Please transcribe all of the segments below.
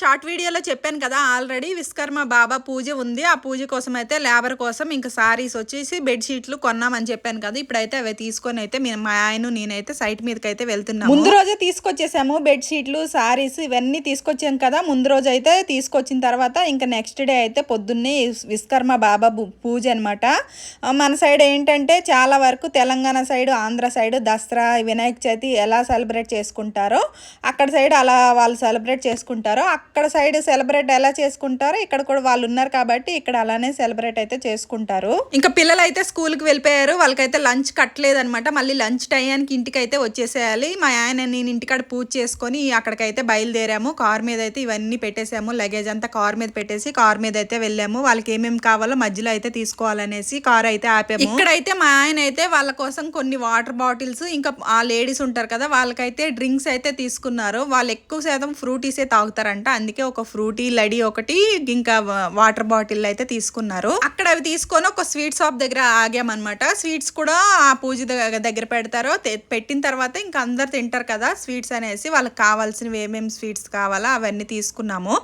Short వీడియోలో చెప్పాను కదా ఆల్రెడీ విశ్వకర్మ బాబా పూజ ఉంది. ఆ పూజ కోసం అయితే లేబర్ కోసం ఇంకా సారీస్ వచ్చేసి బెడ్షీట్లు కొన్నామని చెప్పాను కదా ఇప్పుడైతే అవి తీసుకొని అయితే మా ఆయన నేనైతే సైట్ మీదకి అయితే వెళ్తున్నాను ముందు రోజే తీసుకొచ్చేసాము బెడ్షీట్లు సారీస్ ఇవన్నీ తీసుకొచ్చాం కదా ముందు రోజు అయితే తీసుకొచ్చిన తర్వాత ఇంకా నెక్స్ట్ డే అయితే పొద్దున్నే విశ్వకర్మ బాబా పూజ అనమాట మన సైడ్ ఏంటంటే చాలా వరకు తెలంగాణ సైడ్ ఆంధ్ర సైడ్ దసరా వినాయక చవితి ఎలా సెలబ్రేట్ చేసుకుంటారో అక్కడ సైడ్ అలా వాళ్ళు సెలబ్రేట్ చేసుకుంటారో అక్కడ సైడ్ సెలబ్రేట్ ఎలా చేసుకుంటారో ఇక్కడ కూడా వాళ్ళు ఉన్నారు కాబట్టి ఇక్కడ అలానే సెలబ్రేట్ అయితే చేసుకుంటారు. ఇంకా పిల్లలు అయితే స్కూల్కి వెళ్ళిపోయారు. వాళ్ళకైతే లంచ్ కట్టలేదు అనమాట మళ్ళీ లంచ్ టైంకి ఇంటికి అయితే వచ్చేసేయాలి. మా ఆయన నేను ఇంటికాడ పూజ చేసుకొని అక్కడికైతే బయలుదేరాము. కార్ మీద అయితే ఇవన్నీ పెట్టేసాము. లగేజ్ అంతా కార్ మీద పెట్టేసి కార్ మీద అయితే వెళ్ళాము. వాళ్ళకి ఏమేమి కావాలో మధ్యలో అయితే తీసుకోవాలనేసి కార్ అయితే ఆపాము. ఇక్కడైతే మా ఆయన అయితే వాళ్ళ కోసం కొన్ని వాటర్ బాటిల్స్ ఇంకా ఆ లేడీస్ ఉంటారు కదా వాళ్ళకైతే డ్రింక్స్ అయితే తీసుకున్నారు. వాళ్ళు ఎక్కువ శాతం ఫ్రూటీసే తాగుతారంట. అందుకే ఒక ఫ్రూటీ లడి ఒకటి ఇంకా వాటర్ బాటిల్ అయితే తీసుకున్నారు. అక్కడ అవి తీసుకొని ఒక స్వీట్ షాప్ దగ్గర ఆగామన్నమాట. స్వీట్స్ కూడా ఆ పూజ దగ్గర పెడతారో. పెట్టిన తర్వాత ఇంకా అందరు తింటారు కదా స్వీట్స్ అనేసి. వాళ్ళకి కావాల్సినవి ఏమేమి స్వీట్స్ కావాలో అవన్నీ తీసుకున్నాము.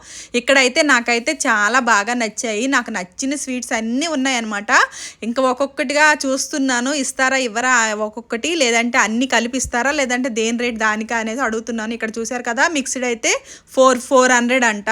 ఇక్కడైతే నాకైతే చాలా బాగా నచ్చాయి. నాకు నచ్చిన స్వీట్స్ అన్నీ ఉన్నాయన్నమాట. ఇంకా ఒక్కొక్కటిగా చూస్తున్నాను. ఇస్తారా ఇవ్వరా ఒక్కొక్కటి. లేదంటే అన్ని కలిపిస్తారా లేదంటే దేని రేట్ దానికా అనేది అడుగుతున్నాను. ఇక్కడ చూసారు కదా మిక్స్డ్ అయితే ఫోర్ ఫోర్ హండ్రెడ్ అంట.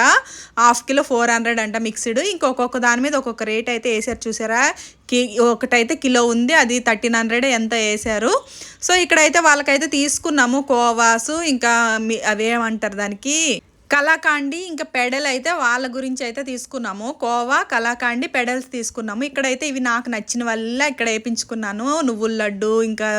హాఫ్ కిలో ఫోర్ హండ్రెడ్ అంట మిక్స్డ్. ఇంకొక దాని మీద ఒక్కొక్క రేట్ అయితే వేసారు చూసారా? కి ఒకటైతే కిలో ఉంది అది థర్టీన్ హండ్రెడ్ ఎంత వేసారు. సో ఇక్కడైతే వాళ్ళకైతే తీసుకున్నాము కోవాసు ఇంకా మీ- అవేమంటారు దానికి? కలాకాండి ఇంకా పెడల్ అయితే వాళ్ళ గురించి అయితే తీసుకున్నాము. కోవా కలాకాండి పెడల్స్ తీసుకున్నాము. ఇక్కడైతే ఇవి నాకు నచ్చిన వల్ల ఇక్కడ వేయించుకున్నాను నువ్వుల లడ్డు ఇంకా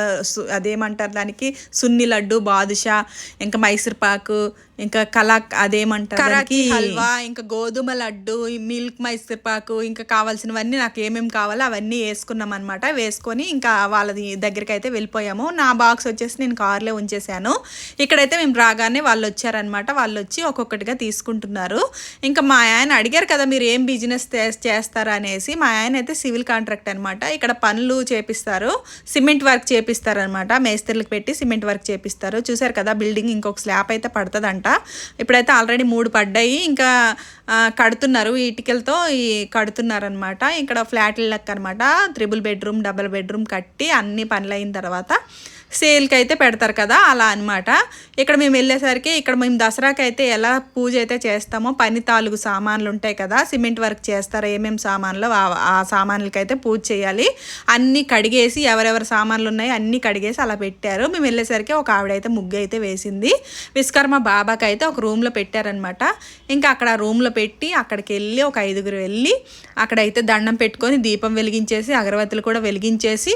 అదేమంటారు దానికి? సున్ని లడ్డు బాదుషా ఇంకా మైసూర్ పాకు ఇంకా కలా అదేమంటారు దానికి? హల్వా ఇంకా గోధుమ లడ్డు మిల్క్ మైసూర్ పాకు ఇంకా కావాల్సినవన్నీ నాకు ఏమేమి కావాలో అవన్నీ వేసుకున్నాం అనమాట వేసుకొని ఇంకా వాళ్ళది దగ్గరికి అయితే వెళ్ళిపోయాము. నా బాక్స్ వచ్చేసి నేను కార్లో ఉంచేసాను ఇక్కడైతే మేము రాగానే వాళ్ళు వచ్చారనమాట వాళ్ళు వచ్చి ఒక్కొక్కటిగా తీసుకుంటున్నారు. ఇంకా మా ఆయన అడిగారు కదా మీరు ఏం బిజినెస్ చేస్తారు అనేసి. మా ఆయన అయితే సివిల్ కాంట్రాక్ట్ అనమాట ఇక్కడ పనులు చేపిస్తారు. సిమెంట్ వర్క్ చేపిస్తారు అనమాట మేస్త్రీలకు పెట్టి సిమెంట్ వర్క్ చేపిస్తారు. చూసారు కదా బిల్డింగ్ ఇంకొక స్లాబ్ అయితే పడుతుందంట. ఇప్పుడైతే ఆల్రెడీ మూడు పడ్డాయి. ఇంకా కడుతున్నారు. ఇటుకలతో ఈ కడుతున్నారనమాట ఇక్కడ ఫ్లాట్ లెక్క అనమాట త్రిబుల్ బెడ్రూమ్ డబుల్ బెడ్రూమ్ కట్టి అన్ని పనులు అయిన తర్వాత సేల్కి అయితే పెడతారు కదా అలా అన్నమాట. ఇక్కడ మేము వెళ్ళేసరికి ఇక్కడ మేము దసరాకి అయితే ఎలా పూజ అయితే చేస్తామో పని తాలుగు సామాన్లు ఉంటాయి కదా సిమెంట్ వర్క్ చేస్తారు ఏమేమి సామాన్లు ఆ- సామాన్లకైతే సామాన్లకి అయితే పూజ చేయాలి. అన్నీ కడిగేసి ఎవరెవరి సామాన్లు ఉన్నాయో అన్నీ కడిగేసి అలా పెట్టారు. మేము వెళ్ళేసరికి ఒక ఆవిడైతే ముగ్గు అయితే వేసింది. విశ్వకర్మ బాబాకి అయితే ఒక రూమ్లో పెట్టారనమాట ఇంకా అక్కడ రూమ్లో పెట్టి అక్కడికి వెళ్ళి ఒక ఐదుగురు వెళ్ళి అక్కడైతే దండం పెట్టుకొని దీపం వెలిగించేసి అగరబత్తులు కూడా వెలిగించేసి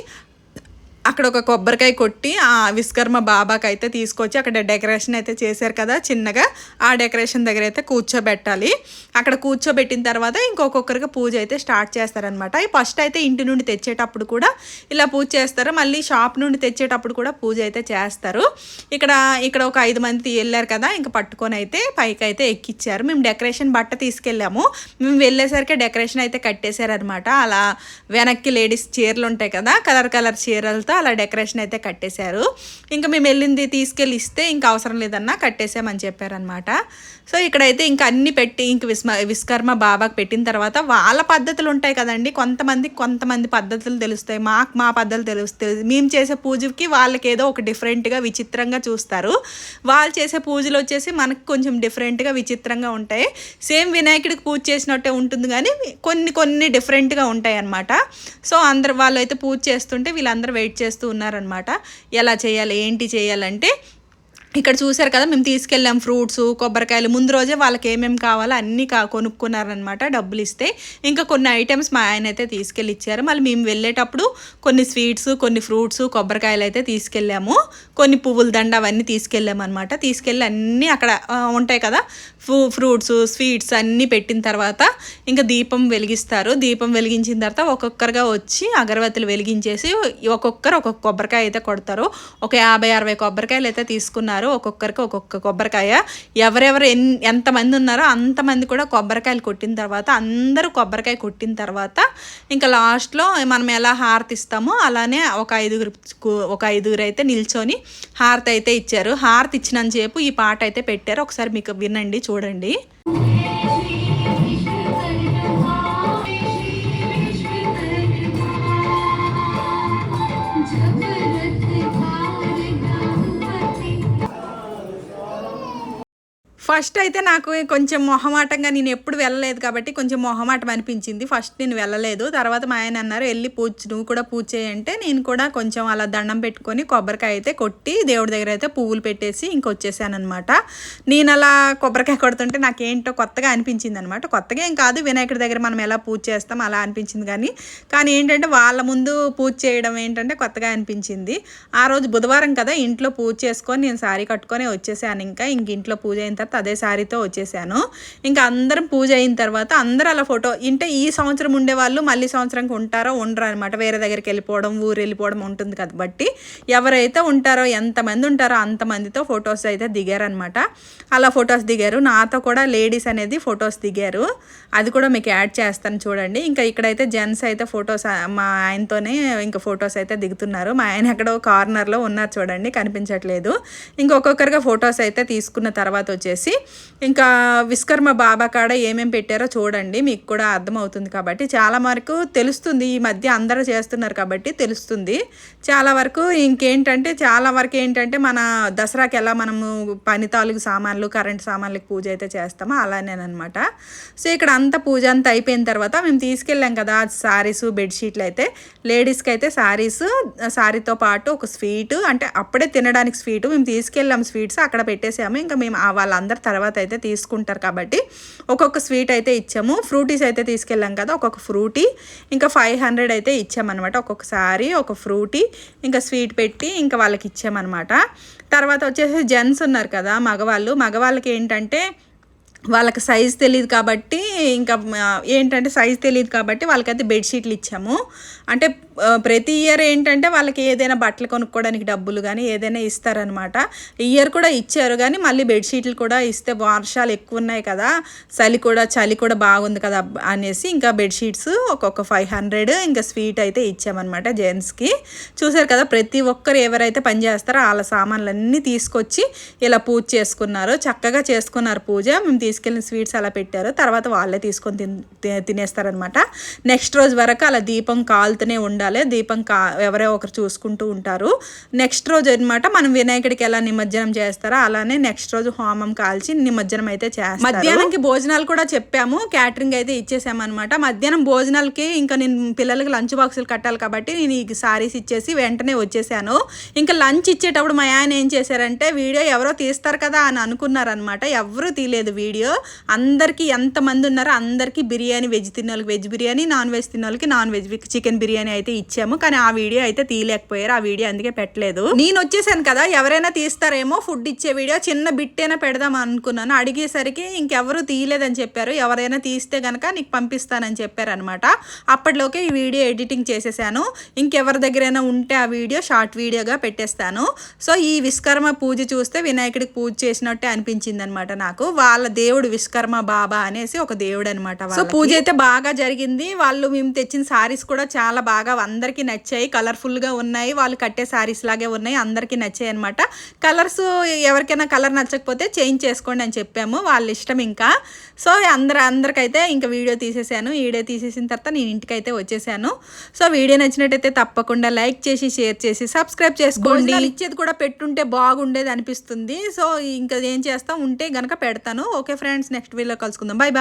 అక్కడ ఒక కొబ్బరికాయ కొట్టి ఆ విశ్వకర్మ బాబాకి అయితే తీసుకొచ్చి అక్కడ డెకరేషన్ అయితే చేశారు కదా చిన్నగా. ఆ డెకరేషన్ దగ్గర అయితే కూర్చోబెట్టాలి. అక్కడ కూర్చోబెట్టిన తర్వాత ఇంకొకొక్కరికి పూజ అయితే స్టార్ట్ చేస్తారనమాట ఫస్ట్ అయితే ఇంటి నుండి తెచ్చేటప్పుడు కూడా ఇలా పూజ చేస్తారు. మళ్ళీ షాప్ నుండి తెచ్చేటప్పుడు కూడా పూజ అయితే చేస్తారు. ఇక్కడ ఇక్కడ ఒక ఐదు మంది వెళ్ళారు కదా ఇంకా పట్టుకొని అయితే పైకి అయితే ఎక్కిచ్చారు. మేము డెకరేషన్ బట్ట తీసుకెళ్ళాము. మేము వెళ్ళేసరికి డెకరేషన్ అయితే కట్టేశారనమాట అలా వెనక్కి లేడీస్ చీరలు ఉంటాయి కదా కలర్ కలర్ చీరలతో అలా డెకరేషన్ అయితే కట్టేశారు. ఇంకా మేము వెళ్ళింది తీసుకెళ్ళి ఇస్తే ఇంకా అవసరం లేదన్నా కట్టేసామని చెప్పారనమాట సో ఇక్కడైతే ఇంకా అన్ని పెట్టి ఇంక విస్మ విశ్వకర్మ బాబాకి పెట్టిన తర్వాత వాళ్ళ పద్ధతులు ఉంటాయి కదండి. కొంతమంది కొంతమంది పద్ధతులు తెలుస్తాయి. మాకు మా పద్ధతులు తెలుస్తాయి మేము చేసే పూజకి వాళ్ళకి ఏదో ఒక డిఫరెంట్గా విచిత్రంగా చూస్తారు. వాళ్ళు చేసే పూజలు వచ్చేసి మనకు కొంచెం డిఫరెంట్గా విచిత్రంగా ఉంటాయి. సేమ్ వినాయకుడికి పూజ చేసినట్టే ఉంటుంది కానీ కొన్ని కొన్ని డిఫరెంట్గా ఉంటాయి అన్నమాట సో అందరు వాళ్ళు అయితే పూజ చేస్తుంటే వీళ్ళందరూ వెయిట్ చేస్తూ ఉన్నారనమాట ఎలా చేయాలి ఏంటి చేయాలంటే ఇక్కడ చూశారు కదా మేము తీసుకెళ్ళాం ఫ్రూట్స్ కొబ్బరికాయలు ముందు రోజే వాళ్ళకి ఏమేమి కావాలో అన్నీ కా కొనుక్కున్నారనమాట డబ్బులు ఇస్తే ఇంకా కొన్ని ఐటమ్స్ మా ఆయన అయితే తీసుకెళ్ళి ఇచ్చారు మళ్ళీ మేము వెళ్ళేటప్పుడు కొన్ని స్వీట్స్ కొన్ని ఫ్రూట్స్ కొబ్బరికాయలు అయితే తీసుకెళ్ళాము. కొన్ని పువ్వుల దండ అవన్నీ తీసుకెళ్ళాము అనమాట తీసుకెళ్ళి అన్నీ అక్కడ ఉంటాయి కదా ఫ్రూట్స్ స్వీట్స్ అన్నీ పెట్టిన తర్వాత ఇంకా దీపం వెలిగిస్తారు. దీపం వెలిగించిన తర్వాత ఒక్కొక్కరుగా వచ్చి అగరబత్తులు వెలిగించేసి ఒక్కొక్కరు ఒక్కొక్క కొబ్బరికాయ అయితే కొడతారు. ఒక యాభై అరవై కొబ్బరికాయలు అయితే తీసుకున్నారు. ఒక్కొక్కరికి ఒక్కొక్క కొబ్బరికాయ. ఎవరెవరు ఎన్ ఎంతమంది ఉన్నారో అంతమంది కూడా కొబ్బరికాయలు కొట్టిన తర్వాత అందరూ కొబ్బరికాయ కొట్టిన తర్వాత ఇంకా లాస్ట్లో మనం ఎలా హారతి ఇస్తామో అలానే ఒక ఐదుగురు ఒక ఐదుగురు అయితే నిల్చొని హారతి అయితే ఇచ్చారు. హారతి ఇచ్చినంతసేపు ఈ పాట అయితే పెట్టారు. ఒకసారి మీకు వినండి చూ చూడండి. ఫస్ట్ అయితే నాకు కొంచెం మొహమాటంగా నేను ఎప్పుడు వెళ్ళలేదు కాబట్టి కొంచెం మొహమాటం అనిపించింది. ఫస్ట్ నేను వెళ్ళలేదు. తర్వాత మా ఆయన అన్నారు వెళ్ళి పూజ నువ్వు కూడా పూజ చేయంటే నేను కూడా కొంచెం అలా దండం పెట్టుకొని కొబ్బరికాయ అయితే కొట్టి దేవుడి దగ్గర అయితే పువ్వులు పెట్టేసి ఇంకొచ్చేసానమాట నేను అలా కొబ్బరికాయ కొడుతుంటే నాకేంటో కొత్తగా అనిపించింది అనమాట కొత్తగా ఏం కాదు వినాయకుడి దగ్గర మనం ఎలా పూజ చేస్తాం అలా అనిపించింది కానీ కానీ ఏంటంటే వాళ్ళ ముందు పూజ చేయడం ఏంటంటే కొత్తగా అనిపించింది. ఆ రోజు బుధవారం కదా ఇంట్లో పూజ చేసుకొని నేను సారీ కట్టుకొని వచ్చేసాను. ఇంకా ఇంక ఇంట్లో పూజ అయిన తర్వాత అదే శారీతో వచ్చేసాను. ఇంకా అందరం పూజ అయిన తర్వాత అందరూ అలా ఫోటో అంటే ఈ సంవత్సరం ఉండే వాళ్ళు మళ్ళీ సంవత్సరంకి ఉంటారో ఉండరు అనమాట వేరే దగ్గరికి వెళ్ళిపోవడం ఊరు వెళ్ళిపోవడం ఉంటుంది కాబట్టి ఎవరైతే ఉంటారో ఎంతమంది ఉంటారో అంతమందితో ఫొటోస్ అయితే దిగారనమాట అలా ఫొటోస్ దిగారు. నాతో కూడా లేడీస్ అనేది ఫొటోస్ దిగారు. అది కూడా మీకు యాడ్ చేస్తాను చూడండి. ఇంకా ఇక్కడైతే జెంట్స్ అయితే ఫొటోస్ మా ఆయనతోనే ఇంకా ఫొటోస్ అయితే దిగుతున్నారు. మా ఆయన ఎక్కడో కార్నర్లో ఉన్నారు చూడండి. కనిపించట్లేదు. ఇంకొక్కొక్కరిగా ఫొటోస్ అయితే తీసుకున్న తర్వాత వచ్చేసి ఇంకా విశ్వకర్మ బాబా కాడ ఏమేమి పెట్టారో చూడండి మీకు కూడా అర్థమవుతుంది కాబట్టి. చాలా వరకు తెలుస్తుంది ఈ మధ్య అందరూ చేస్తున్నారు కాబట్టి తెలుస్తుంది. చాలా వరకు ఇంకేంటంటే చాలా వరకు ఏంటంటే మన దసరాకి ఎలా మనము పని తాలూకు సామాన్లు కరెంట్ సామాన్లకు పూజ అయితే చేస్తామో అలానేనమాట సో ఇక్కడ అంత పూజ అంతా అయిపోయిన తర్వాత మేము తీసుకెళ్ళాం కదా శారీస్ బెడ్షీట్లు అయితే. లేడీస్కి అయితే శారీస్ శారీతో పాటు ఒక స్వీట్ అంటే అప్పుడే తినడానికి స్వీట్ మేము తీసుకెళ్ళాం స్వీట్స్ అక్కడ పెట్టేసాము. ఇంకా మేము వాళ్ళందరూ తర్వాత అయితే తీసుకుంటారు కాబట్టి ఒక్కొక్క స్వీట్ అయితే ఇచ్చాము. ఫ్రూటీస్ అయితే తీసుకెళ్ళాం కదా ఒక్కొక్క ఫ్రూటీ. ఇంకా ఫైవ్ హండ్రెడ్ అయితే ఇచ్చామన్నమాట ఒక్కొక్కసారి ఒక ఫ్రూటీ. ఇంకా స్వీట్ పెట్టి ఇంకా వాళ్ళకి ఇచ్చామన్నమాట. తర్వాత వచ్చేసి జెంట్స్ ఉన్నారు కదా మగవాళ్ళు. మగవాళ్ళకి ఏంటంటే వాళ్ళకి సైజ్ తెలియదు కాబట్టి ఇంకా ఏంటంటే సైజ్ తెలియదు కాబట్టి వాళ్ళకైతే బెడ్షీట్లు ఇచ్చాము. అంటే ప్రతి ఇయర్ ఏంటంటే వాళ్ళకి ఏదైనా బట్టలు కొనుక్కోవడానికి డబ్బులు కానీ ఏదైనా ఇస్తారనమాట ఇయర్ కూడా ఇచ్చారు కానీ మళ్ళీ బెడ్షీట్లు కూడా ఇస్తే వర్షాలు ఎక్కువ ఉన్నాయి కదా చలి కూడా చలి కూడా బాగుంది కదా అనేసి ఇంకా బెడ్షీట్స్ ఒక్కొక్క ఫైవ్ హండ్రెడ్ ఇంకా స్వీట్ అయితే ఇచ్చామన్నమాట జెంట్స్కి. చూసారు కదా ప్రతి ఒక్కరు ఎవరైతే పని చేస్తారో వాళ్ళ సామాన్లన్నీ తీసుకొచ్చి ఇలా పూజ చేసుకున్నారు. చక్కగా చేసుకున్నారు పూజ. మేము తీసుకెళ్ళిన స్వీట్స్ అలా పెట్టారు. తర్వాత వాళ్ళే తీసుకొని తిన్ తినేస్తారనమాట నెక్స్ట్ రోజు వరకు అలా దీపం కాలుతూనే ఉండాలి దీపం కా ఎవరో ఒకరు చూసుకుంటూ ఉంటారు. నెక్స్ట్ రోజు అనమాట మనం వినాయకుడికి ఎలా నిమజ్జనం చేస్తారో అలానే నెక్స్ట్ రోజు హోమం కాల్చి నిమజ్జనం అయితే చేస్తారు. మధ్యాహ్నంకి భోజనాలు కూడా చెప్పాము. క్యాటరింగ్ అయితే ఇచ్చేసామన్నమాట. మధ్యాహ్నం భోజనాలకి ఇంకా నేను పిల్లలకి లంచ్ బాక్సులు కట్టాలి కాబట్టి నేను ఈ సారీస్ ఇచ్చేసి వెంటనే వచ్చేసాను. ఇంకా లంచ్ ఇచ్చేటప్పుడు మా ఆయన ఏం చేశారంటే వీడియో ఎవరో తీస్తారు కదా అని అనుకున్నారనమాట ఎవరు తీయలేదు వీడియో. వీడియో అందరికీ ఎంతమంది ఉన్నారో అందరికీ బిర్యానీ వెజ్ తిన్న వాళ్ళకి వెజ్ బిర్యానీ నాన్ వెజ్ తిన్న వాళ్ళకి నాన్ వెజ్ చికెన్ బిర్యానీ అయితే ఇచ్చాము కానీ ఆ వీడియో అయితే తీయలేకపోయారు ఆ వీడియో అందుకే పెట్టలేదు. నేను వచ్చేసాను కదా ఎవరైనా తీస్తారేమో ఫుడ్ ఇచ్చే వీడియో చిన్న బిట్టైనా పెడదాం అనుకున్నాను. అడిగేసరికి ఇంకెవరు తీయలేదని చెప్పారు. ఎవరైనా తీస్తే కనుక నీకు పంపిస్తానని చెప్పారనమాట అప్పట్లోకి ఈ వీడియో ఎడిటింగ్ చేసేసాను. ఇంకెవరి దగ్గరైనా ఉంటే ఆ వీడియో షార్ట్ వీడియోగా పెట్టేస్తాను. సో ఈ విశ్వకర్మ పూజ చూస్తే వినాయకుడికి పూజ చేసినట్టే అనిపించింది అనమాట నాకు. వాళ్ళ దేవుడు దేవుడు విశ్వకర్మ బాబా అనేసి ఒక దేవుడు అనమాట సో పూజ అయితే బాగా జరిగింది. వాళ్ళు మేము తెచ్చిన సారీస్ కూడా చాలా బాగా అందరికీ నచ్చాయి కలర్ఫుల్గా ఉన్నాయి. వాళ్ళు కట్టే సారీస్ లాగే ఉన్నాయి. అందరికీ నచ్చాయి అనమాట కలర్స్ ఎవరికైనా కలర్ నచ్చకపోతే చేంజ్ చేసుకోండి అని చెప్పాము. వాళ్ళ ఇష్టం ఇంకా. సో అందరు అందరికైతే ఇంకా వీడియో తీసేసాను. వీడియో తీసేసిన తర్వాత నేను ఇంటికైతే వచ్చేసాను. సో వీడియో నచ్చినట్టయితే తప్పకుండా లైక్ చేసి షేర్ చేసి సబ్స్క్రైబ్ చేసుకోండి. ఇచ్చేది కూడా పెట్టుంటే బాగుండేది అనిపిస్తుంది. సో ఇంకా ఏం చేస్తాం? ఉంటే గనక పెడతాను. ఓకే ఫ్రెండ్స్ నెక్స్ట్ వీడియో కలుసుకుందాం. Bye bye